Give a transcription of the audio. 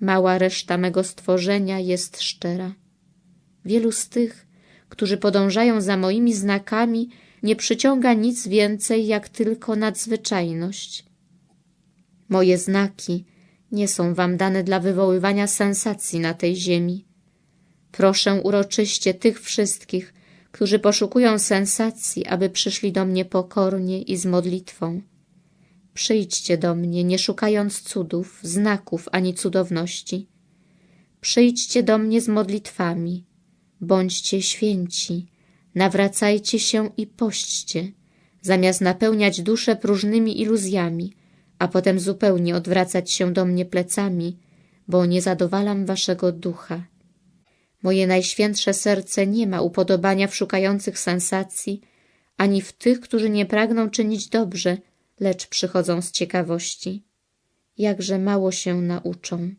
Mała reszta mego stworzenia jest szczera. Wielu z tych, którzy podążają za moimi znakami, nie przyciąga nic więcej jak tylko nadzwyczajność. Moje znaki nie są wam dane dla wywoływania sensacji na tej ziemi. Proszę uroczyście tych wszystkich, którzy poszukują sensacji, aby przyszli do mnie pokornie i z modlitwą. Przyjdźcie do mnie, nie szukając cudów, znaków ani cudowności. Przyjdźcie do mnie z modlitwami. Bądźcie święci, nawracajcie się i pośćcie, zamiast napełniać duszę próżnymi iluzjami, a potem zupełnie odwracać się do mnie plecami, bo nie zadowalam waszego ducha. Moje najświętsze serce nie ma upodobania w szukających sensacji, ani w tych, którzy nie pragną czynić dobrze, lecz przychodzą z ciekawości. Jakże mało się nauczą.